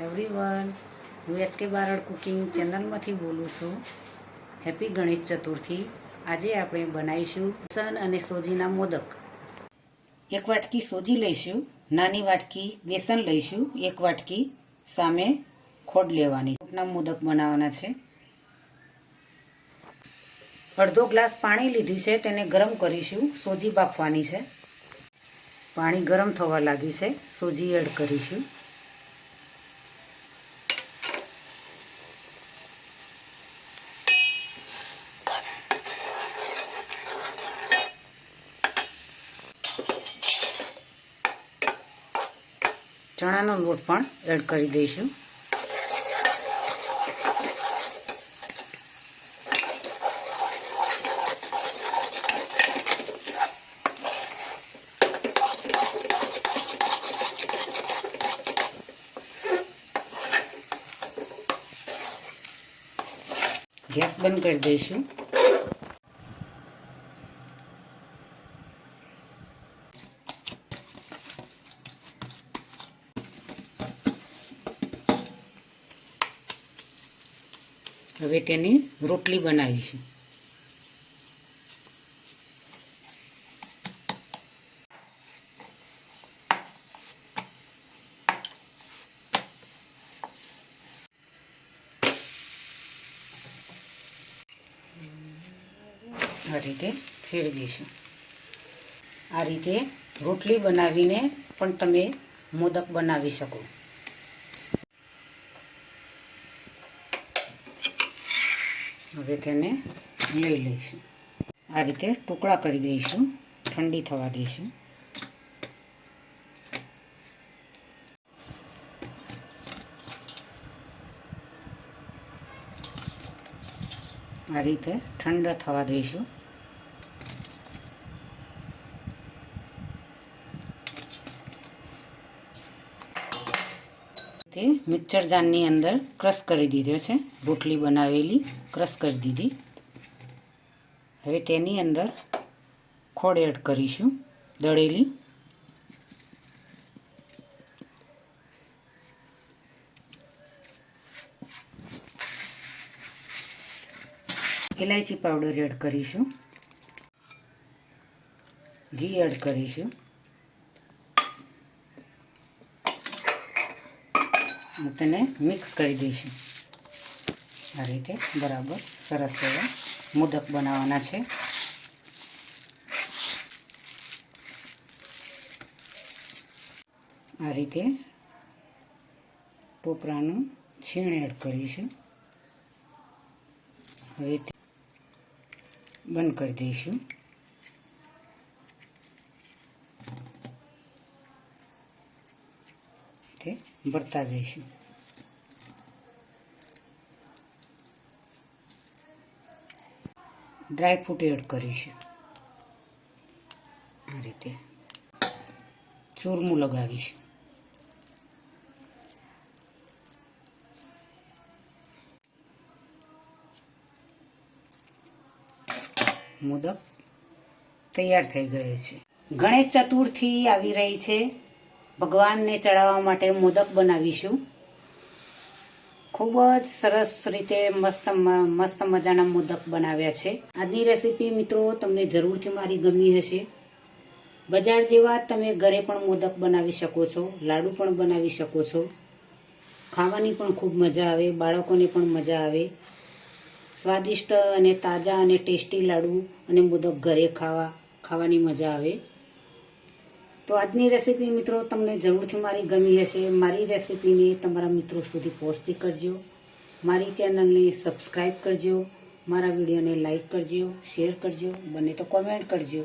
Everyone હું H K Barad cooking ચેનલમાંથી બોલું છું. હેપી ગણેશ ચતુર્થી. આજે આપણે બનાવીશું બેસન અને સોજીના મોદક. એક વાટકી સોજી લઈશું, નાની વાટકી બેસન લઈશું, એક વાટકી સામે ખોડ લેવાની. ના મોદક બનાવવાના છે. અડધો ગ્લાસ પાણી લીધું છે, તેને ગરમ કરીશું. સોજી બાફવાની છે. પાણી ગરમ થવા લાગ્યું છે. સોજી એડ કરીશું. ચણાનો લોટ પણ એડ કરી દઈશું. ગેસ બંધ કરી દઈશું. હવે તેની રોટલી બનાવીશું. આ રીતે ફેરવીશું. આ રીતે રોટલી બનાવીને પણ તમે મોદક બનાવી શકો. હવે તેને લઈ લઈશું. આ રીતે ટુકડા કરી દઈશું, ઠંડી થવા દઈશું. આ રીતે ઠંડા થવા દઈશું. તે મિક્સર જારની અંદર ક્રશ કરી દીધો છે. રોટલી બનાવેલી, ક્રશ કરી દીધી. હવે તેની અંદર ખોળ એડ કરીશું, દળેલી. ઇલાયચી પાવડર એડ કરીશું. ઘી એડ કરીશું. તેને મિક્સ કરી દઈશું. આ રીતે બરાબર સરસ એવા મોદક બનાવવાના છે. આ રીતે ટોપરાનું છીણ એડ કરીશું. હવે બંધ કરી દઈશું. તે ભરતા જઈશું ડ્રાય ફ્રૂટ એડ કરીશું આ રીતે ચૂરમું લગાવીશું મોદક તૈયાર થઈ ગયો છે. ગણેશ ચતુર્થી આવી રહી છે. ભગવાનને ચડાવવા માટે મોદક બનાવીશું. ખૂબ જ સરસ રીતે મસ્ત મસ્ત મજાના મોદક બનાવ્યા છે. આજની રેસીપી મિત્રો તમને જરૂરથી મારી ગમી હશે. બજાર જેવા તમે ઘરે પણ મોદક બનાવી શકો છો, લાડુ પણ બનાવી શકો છો. ખાવાની પણ ખૂબ મજા આવે, બાળકોને પણ મજા આવે. સ્વાદિષ્ટ અને તાજા અને ટેસ્ટી લાડુ અને મોદક ઘરે ખાવા, ખાવાની મજા આવે. તો આજની રેસીપી મિત્રો તમને જરૂરથી મારી ગમી હશે. મારી રેસીપીને તમારા મિત્રો સુધી પહોંચતી કરજો. મારી ચેનલને સબસ્ક્રાઈબ કરજો. મારા વિડીયોને લાઇક કરજો, શેર કરજો, બને તો કોમેન્ટ કરજો.